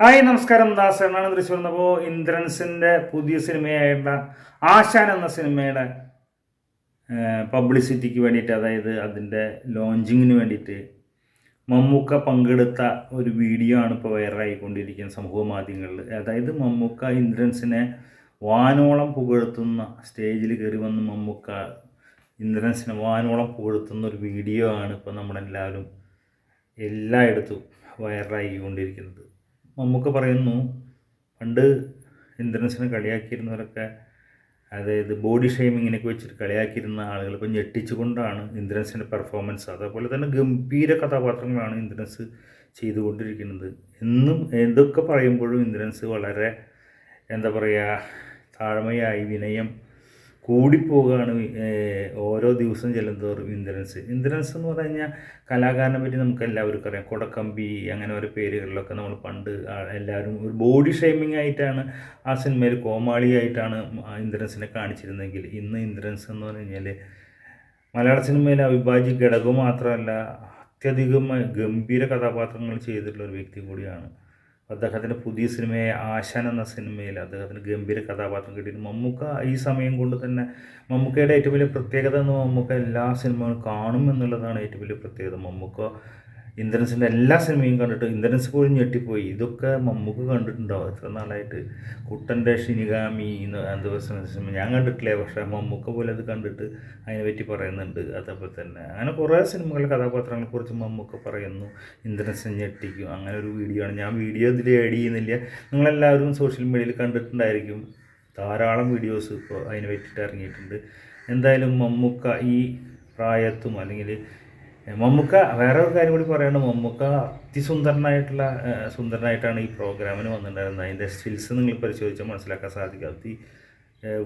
Hi നമസ്കാരം. ദാസ് എന്നാണ് തൃശ്ശൂർ വന്നപ്പോൾ ഇന്ദ്രൻസിന്റെ പുതിയ സിനിമയായിട്ടുള്ള ആശാൻ എന്ന സിനിമയുടെ പബ്ലിസിറ്റിക്ക് വേണ്ടിയിട്ട് അതായത് അതിന്റെ ലോഞ്ചിങ്ങിന് വേണ്ടിയിട്ട് മമ്മൂക്ക പങ്കെടുത്ത ഒരു വീഡിയോ ആണ് ഇപ്പോൾ വൈറലായിക്കൊണ്ടിരിക്കുന്നത് സമൂഹ മാധ്യമങ്ങളിൽ. അതായത് മമ്മൂക്ക ഇന്ദ്രൻസിനെ വാനോളം പുകഴ്ത്തുന്ന സ്റ്റേജിൽ കയറി വന്ന് മമ്മൂക്ക ഇന്ദ്രൻസിനെ വാനോളം പുകഴ്ത്തുന്ന ഒരു വീഡിയോ ആണ് ഇപ്പോൾ നമ്മളെല്ലാവരും എല്ലായിടത്തും വൈറലായിക്കൊണ്ടിരിക്കുന്നത് മമ്മൂക്ക പറയുന്നു പണ്ട് ഇന്ദ്രൻസിനെ കളിയാക്കിയിരുന്നവരൊക്കെ അതായത് ബോഡി ഷെയ്മിങ്ങിനൊക്കെ വെച്ചിട്ട് കളിയാക്കിയിരുന്ന ആളുകൾ ഇപ്പോൾ ഞെട്ടിച്ചുകൊണ്ടാണ് ഇന്ദ്രൻസിന്റെ പെർഫോമൻസ് അതേപോലെ തന്നെ ഗംഭീര കഥാപാത്രങ്ങളാണ് ഇന്ദ്രൻസ് ചെയ്തുകൊണ്ടിരിക്കുന്നത്. എന്നും എന്തൊക്കെ പറയുമ്പോഴും ഇന്ദ്രൻസ് വളരെ എന്താ പറയുക താഴ്മയായി വിനയം കൂടിപ്പോവുകയാണ് ഓരോ ദിവസം ചെല്ലുന്തോറും ഇന്ദ്രൻസ്. ഇന്ദ്രൻസ് എന്ന് പറഞ്ഞു കഴിഞ്ഞാൽ കലാകാരനെ പറ്റി നമുക്ക് എല്ലാവർക്കും അറിയാം. കൊടക്കമ്പി അങ്ങനെ ഓരോ പേരുകളിലൊക്കെ നമ്മൾ പണ്ട് എല്ലാവരും ഒരു ബോഡി ഷേമിംഗ് ആയിട്ടാണ് ആ സിനിമയിൽ കോമാളിയായിട്ടാണ് ഇന്ദ്രൻസിനെ കാണിച്ചിരുന്നെങ്കിൽ. ഇന്ന് ഇന്ദ്രൻസ് എന്ന് പറഞ്ഞു കഴിഞ്ഞാൽ മലയാള സിനിമയിലെ അവിഭാജ്യ ഘടകം മാത്രമല്ല അത്യധികം ഗംഭീര കഥാപാത്രങ്ങൾ ചെയ്തിട്ടുള്ള ഒരു വ്യക്തി കൂടിയാണ്. അദ്ദേഹത്തിന്റെ പുതിയ സിനിമയായ ആശാൻ എന്ന സിനിമയിൽ അദ്ദേഹത്തിന് ഗംഭീര കഥാപാത്രം കിട്ടിയിട്ട് മമ്മൂക്ക ഈ സമയം കൊണ്ട് തന്നെ മമ്മൂക്കയുടെ ഏറ്റവും വലിയ പ്രത്യേകത എന്ന് മമ്മൂക്ക എല്ലാ സിനിമകളും കാണും എന്നുള്ളതാണ് ഏറ്റവും വലിയ പ്രത്യേകത. മമ്മൂക്ക ഇന്ദ്രൻസിന്റെ എല്ലാ സിനിമയും കണ്ടിട്ട് ഇന്ദ്രൻസ് പോലും ഞെട്ടിപ്പോയി. ഇതൊക്കെ മമ്മൂക്ക് കണ്ടിട്ടുണ്ടാവും. എത്ര നാളായിട്ട്? കുട്ടന്റെ ഷിനിഗാമി എന്ന് ദിവസം സിനിമ ഞാൻ കണ്ടിട്ടില്ല? പക്ഷേ മമ്മൂക്ക പോലെ അത് കണ്ടിട്ട് അതിനെ പറ്റി പറയുന്നുണ്ട്. അതേപോലെ തന്നെ അങ്ങനെ കുറേ സിനിമകളിലെ കഥാപാത്രങ്ങളെക്കുറിച്ച് മമ്മൂക്ക പറയുന്നു. ഇന്ദ്രൻസ് ഞെട്ടിക്കും. അങ്ങനെ ഒരു വീഡിയോ ആണ്. ഞാൻ വീഡിയോ ഇതിൽ ആഡ് ചെയ്യുന്നില്ല. നിങ്ങളെല്ലാവരും സോഷ്യൽ മീഡിയയിൽ കണ്ടിട്ടുണ്ടായിരിക്കും. ധാരാളം വീഡിയോസ് ഇപ്പോൾ അതിനെ പറ്റിയിട്ട് ഇറങ്ങിയിട്ടുണ്ട്. എന്തായാലും മമ്മൂക്ക ഈ പ്രായത്തും അല്ലെങ്കിൽ മമ്മൂക്ക വേറെ ഒരു കാര്യം കൂടി പറയണം മമ്മുക്ക അതിസുന്ദരനായിട്ടുള്ള സുന്ദരനായിട്ടാണ് ഈ പ്രോഗ്രാമിന് വന്നിട്ടുണ്ടായിരുന്നത്. അതിന്റെ സ്റ്റിൽസ് നിങ്ങൾ പരിശോധിച്ചാൽ മനസ്സിലാക്കാൻ സാധിക്കും. അതി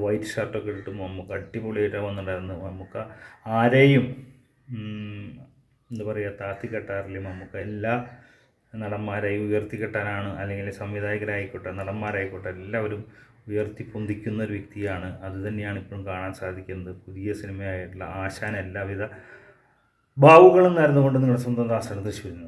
വൈറ്റ് ഷർട്ടൊക്കെ ഇട്ടിട്ട് മമ്മുക്ക അടിപൊളിയായിട്ടാണ് വന്നിട്ടുണ്ടായിരുന്നത്. മമ്മുക്ക ആരെയും എന്താ പറയുക താത്തി കെട്ടാറില്ല. മമ്മൂക്ക എല്ലാ നടന്മാരെയും ഉയർത്തിക്കെട്ടാനാണ് അല്ലെങ്കിൽ സംവിധായകരായിക്കോട്ടെ നടന്മാരായിക്കോട്ടെ എല്ലാവരും ഉയർത്തി പൊന്തിക്കുന്ന ഒരു വ്യക്തിയാണ്. അത് തന്നെയാണ് ഇപ്പോഴും കാണാൻ സാധിക്കുന്നത്. പുതിയ സിനിമയായിട്ടുള്ള ആശാൻ എല്ലാവിധ ഭാവുകളും കൊണ്ട് നിങ്ങളുടെ സ്വന്തം ദാസന തൃശ്ശൂരിൽ